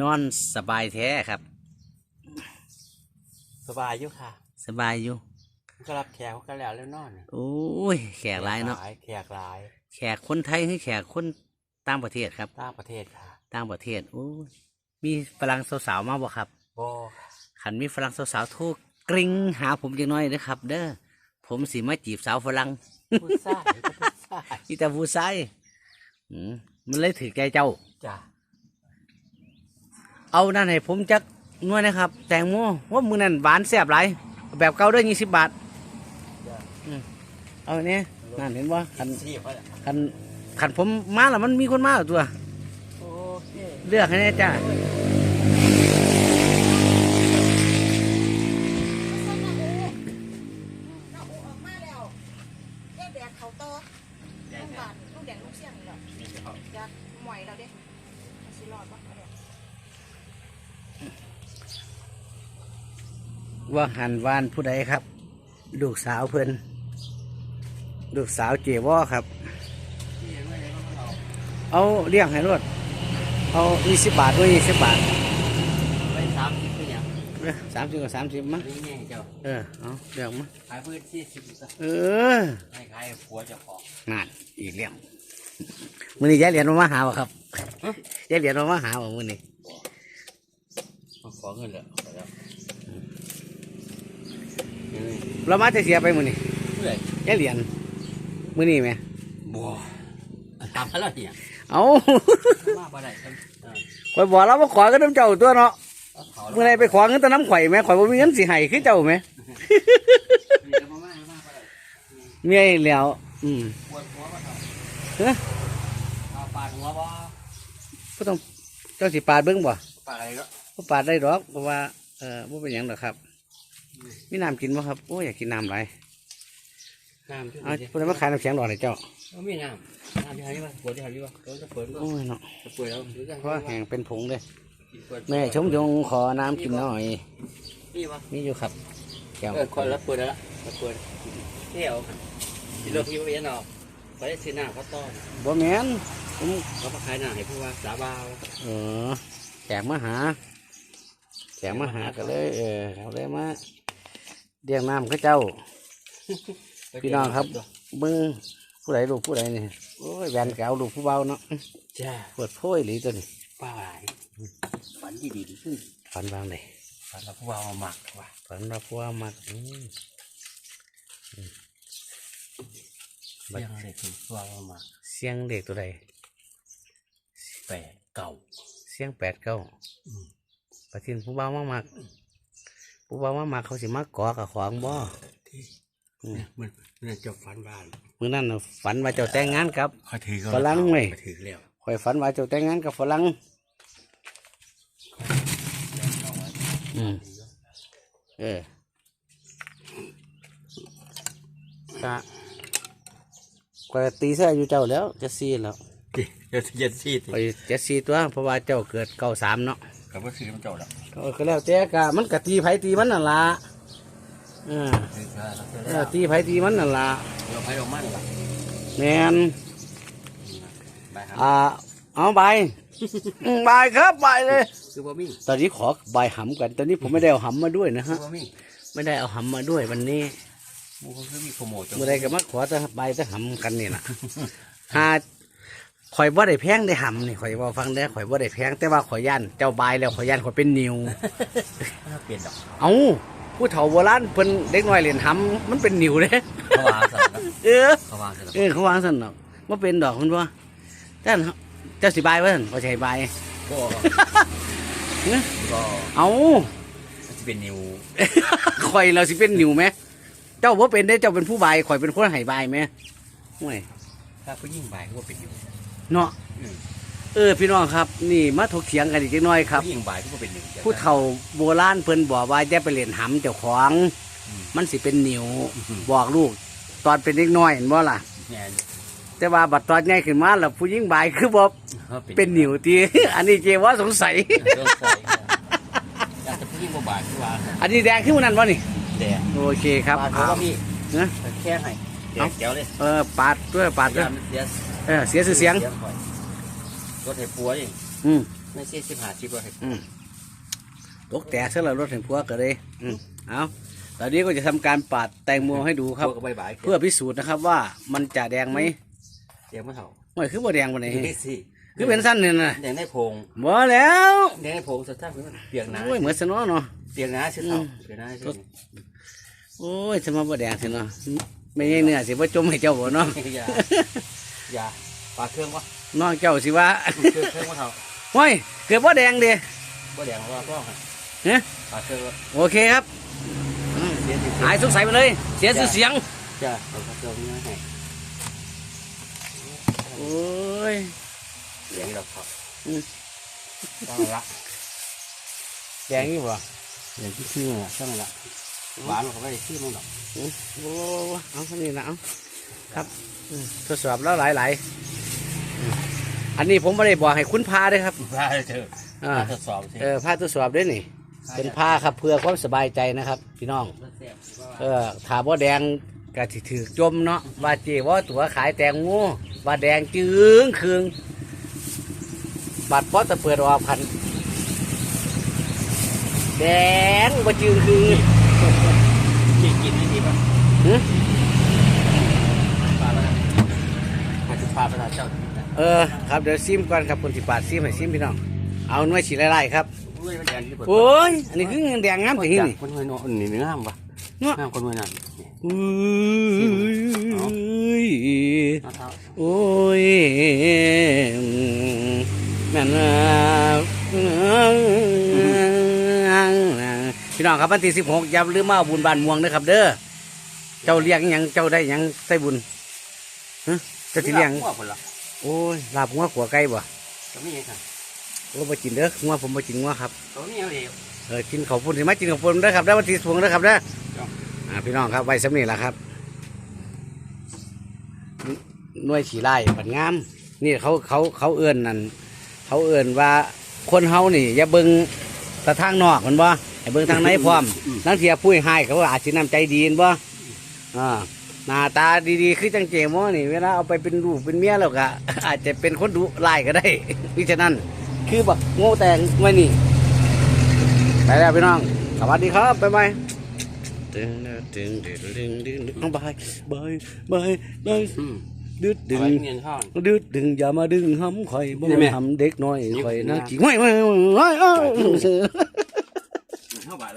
นอนสบายแท้ครับ สบายอยู่ค่ะสบายอยู่ก็รับแขกเขาก็แล้วแล้วนอนโอ้ยแขกหลายเนาะแขกหลายแขกคนไทยให้แขกคนต่างประเทศครับต่างประเทศค่ะต่างประเทศโอ้ยมีฝรั่งสาวๆมาบ่ครับโบขันมีฝรั่งสาวๆโทรกริ้งหาผมจังน้อยเด้อครับ เด้อผมสิมาจีบสาวฝรั่งผู้ชายผู้ชายอีแต่ผู้ชายอืมมันเลยถือใจเจ้า จ้ะ เอานั่นให้ผมจักหน่วยนะครับ แตงโมว่ามือนั่นหวานแซ่บหลายแบบเก่าด้อยี่สิบบาทจ้ะเอาเนี้ยนั่นเห็นว่าคันคันคันผมมาแล้วมันมีคนมาแล้วตัวเลือกให้แน่จ้าเขาโตลูกบาทลูกแดงลูกเสี่ยงนี่แหละอยากหมอยเราเด้มันสิรอดปะ วว่าหันวานผู้ใดครับ ลูกสาวเพิ่นลูกสาวเจวอครับ เอาเลี้ยงให้รวดเอายี่สิบบาทด้วยยี่สิบบาทไปสามสิบเป็นหยังสามสิบกับสามสิบมั้งนี่ไงเจ้าเออเอาเลี้ยงมาขายพื้นที่สิบเออให้ขายผัวเจ้าของงานอีกเรื่องมือนี้ยายเหรียญมามาหาบ่ครับยายเหรียญมามาหาบ่มือนี้มา ขอเงินเลยไปแล้วเรามาจะเสียไปมือนี้เพื่อยายเหรียญมือนี้ไหมบัวตามเขาแล้วเนี่ยเอา มาบ่ได้ครับเออข่อยบอกแล้วว่าขอก็น้ำเจ้าตัวเนาะเอาเขาเมื่อไรไปขอเงินแตะน้ำข่อยไหมข่อยบ่มีเงินสิให้คือเจ้าไหมนี่ก็มามามาบ่ได้เมียอีกแล้ว อืมปวดหัวบ่เท่าเฮ้ยเอาปาดหัวบ่ก็ต้องเจ้าสิปาดเบิ้งบ่ปาดอะไรก็ บ่ปาดได้ดอกเพราะว่าเออบ่เป็นหยังหรอกครับมีน้ำกินบ่ครับโอ้ยอยากกินน้ำหลายน้ำที่เอานี่พูดมาขายน้ำแข็งดอกให้เจ้าเอาไม่น้ำน้ำที่ไหนวะปวดที่ไหนวะเราจะเปิดก็โอ้ยเนาะจะเปิดแล้วหรือจะเพราะแห้งเป็นผงเลยเปิดแม่ชมยงขอน้ำกินหน่อยนี่วะมีอยู่ครับแก้วเออคนละเปิดแล้วละเปิดเที่ยวที่เราพี่ว่าเวียนออกไปได้ซื้อหน้าเขาต้อนบ่แม่นผมเขามาขายหน้าให้ผู้ว่าสาบาวเออแขกมาหา แขกมาหาก็เลย เออเขาเลยมาเรียกน้ำเขาเจ้า พี่น้องครับมึงผู้ใดลูกผู้ใดนี่โอ้ยแวนแก้วลูกผู้เบาเนาะจ้าปวดโพยหรือตัวนี้ป้าหลายฝันดีดีดีขึ้นฝันบางเลยฝันแล้วผู้ว่ามาหมักว่ะฝันว่าผู้ว่ามักอืมเรื่องอะไรคือผู้ว่ามาหมักเสียงเด็กตัวใดแปดเก่าเสียงแปดเก้า อืมประทินผู้เบามามักผู้เบามามักเขาสิมักกอกับขวางบ่ที่อืมเนี่ยมันมันจะฝันบ้านมื้อนั้นน่ะฝันว่าเจ้าแต่งงานกับเขาถือฝรั่งเว้ยเขาถือแล้วข่อยฝันว่าเจ้าแต่งงานกับฝรั่งอืมเออก็ข่อยตีเสื้ออยู่เจ้าแล้วจะซีแล้วเดี๋ยวเย็นซีดข่อยจะซีตัวเพราะว่าเจ้าเกิดเก้าสามเนาะ กับว่าซื้อมันเจ้าละเออก็แล้วแต่กะมันกะตีไผตีมันนั่นล่ะเออถือแล้วเออตีไผตีมันนั่นล่ะเราไปเรามั่นละแมนไปครับอ่าเอาใบอืมใบายครับใบายเลยคือบ่มีตอนนี้ขอใบายหำกัน ตอนนี้ผมไม่ได้เอาหำมาด้วยนะคือฮะบ่มีไม่ได้เอาหำมาด้วยวันนี้หมูเขาคือมีโปรโมทจ้ะเมื่อไรก็มาขอแต่ใบแต่หำกันนี่แหละหา ข่อยบ่ได้แพงได้หำนี่ข่อยบ่ฟังได้อข่อยบ่ได้แพงแต่ว่าข่อยย่านเจ้าใบายแล้วข่อยย่านข่อยเป็นนิว เปลี่ยนดอกเอาผู้เฒ่าโบราณเพิ่นเด็กน้อยเรียนหำมันเป็นนิวเด้เขาวางสลับเออเขาวางสลับเออเขาวางสั่นดอกว่าเป็นดอกมันว่าแต่อันเจ้าสิบายว่าสั่นเขาใช้บายก็เอ้อก็เอาจะเป็นนิวข่อยเราสิเป็นนิวไหมเจ้าว่าเป็นได้เจ้าเป็นผู้บายข่อยเป็นคนให้บายไหมห่วยถ้าผู้ยิ่งบ่ายก็ว่าเป็นนิว เนาะอืมเออพี่น้องครับ นี่มาถกเถียงกันอีกจักหน้อยครับ ผู้ยิ่งบ่ายก็ว่าเป็นนิวผู้เฒ่าโบราณเพิ่นบอกว่าจะไปเรียนหำเจ้าของอืมมันสิเป็นนิวอืมบอกลูก ตอนเป็นเด็กน้อยเห็นบ่ล่ะเนี่ยแต่ว่าบัดตอนใหญ่ขึ้นมาแล้วผู้หญิงบายคือบ่เขาเป็นนิวตี อันนี้เจว่าสงสัยเรื่องใส่อยากจะผู้ยิ่งบ่บ่ายที่ว่าอันนี้แดงขึ้นมานั่นวะนี่แดดโอเคครับบ้านเขาเอาก็มีนะ แค่ให้ แดดแก้วเลยเออปาดด้วยปาดด้วยเสียเออเสียชื่อเสียงรถไถปัวเองอืมไม่ใช่สิบห้าสิบว่าให้อืมตกแตกซะแล้วรถแห่งพวกก็เลยอืมเอาตอนนี้ก็จะทำการปาดแตงโมให้ดูครับพวกก็บายบายเพื่อพิสูจน์นะครับว่ามันจะแดงไหมเดี๋ยวมาเถ่าไม่คือบ่แดงวันไหนนี่สิคือเป็นสั้นเนี่ยนะแดงได้โพงบ่แล้วแดงได้โพงสุดท้ายมันเปียกน้โอ้ยเหมือนสนอเนาะำเปียกน้ำสิเถ่าเปียกน้ำสิโอ้ยสมาบ่แดงสิเนาะ ไม่ใช่เนื้อสิบ่จมให้เจ้าบ่เนาะอย่าอย่าปลาเครื่องวะน้องเจ้าสิว่าเครื่องเครื่องมาเถ่าโอ้ยเกือบบ่แดงเด้บ่แดงว่าก็หันเนี่ยปลาเครื่องวะโอเคครับอืมเสียดิหายสงสัยไปเลย เสียชื่อเสียงจ้าเอาปลาเครื่องมาให้โอ้ยเลี้ยงดอกครับอืมต้องละแดงอยู่บ่เลี้ยงที่ชื่อละต้องละ หวานเขาไม่ได้ชื่อมันหรอกอืมโอ้เอาเท่านี้นะเอาครับอืมทดสอบแล้วหลายหลายๆอืมอันนี้ผมไม่ได้บอกให้คุณพาเด้วยครับได้เถอะอ่าทดสอบสิเออพาทดสอบด้วยนี่ เป็นผ้าครับเพื่อความสบายใจนะครับ พี่น้อง เออถาบ่แดงกะสิถือจมเนาะว่าเจว่าตัวขายแตงโมว่าแดงจึงคืงบัดพอจะเปิดออกพัน แดงว่าจึงคืง กินกินไม่ดีป่ะหึปลาไปนะอาจจะปลาปนะเจ้ากินนะเออครับเดี๋ยวซิมก่อนครับคนสิบาทซิมให้ซิมพี่น้องเอาหน่วยฉีไล่ๆครับอุ้ยแดงที่เปิดโอ้ยอันนี้คือเงินแดงงามกว่าที่นี่คนหน่วยเนาะนี่เนื้อห้ามปะเนาะห้ามคนหน่วยนั่นอุ้ยเอาเท้าโอ้ยแม่นว่า พี่น้องครับวันที่สิบหกอย่าลืมมาเอาบุญบานม่วงนะครับ เด้อเจ้าเลี้ยงหยังเจ้าได้หยังใส่บุญฮะเจ้าสิเลี้ยง หัวคนละโอ้ยลาบงัวขัวไก่บ่ตรงนี้ค่ะโอ้บ่กินเด้องัวผมบ่กินงัวครับตรงนี้เอาเดียว เออกินข้าวปุ้นสิมากินข้าวปุ้นเด้อครับได้อวันที่สิบหกเด้อครับเด้อครับ อ่าพี่น้องครับไว้สำนี่ล่ะครับหน่วยฉีไล่ปัดงาม นี่เขาเขาเขาเอื้อนนั่นเขาเอื้อนว่าคนเฮานี่อย่าเบิ่งแตะทางนอกแมันบ่ ให้เบิ่งทางในพร้อมนังเทียผู้ให้เขาอาจสิน้ำใจดีแม่นบ่อ่าหน้าตาดีๆ คือจังเจมอนี่เวลาเอาไปเป็นลูกเป็นเมียแล้วก็ อาจจะเป็นคนดุร้ายก็ได้พิฉะนั้น คือบักโง่แตงไว้นี่ไปแล้วพี่น้อง สวัสดีครับบ๊ายบายดึงดึงดึงดึงดึงดึงบายบายบายบายอืมดึดดึเอางไว้เงินห้องดึดดึงอย่ามาดึงห้ำข่อยบ่นี่แม่ทำเด็กน้อยนี่ข่อยนี่นะนะกี่ห้อยห้อยห้อยห้อย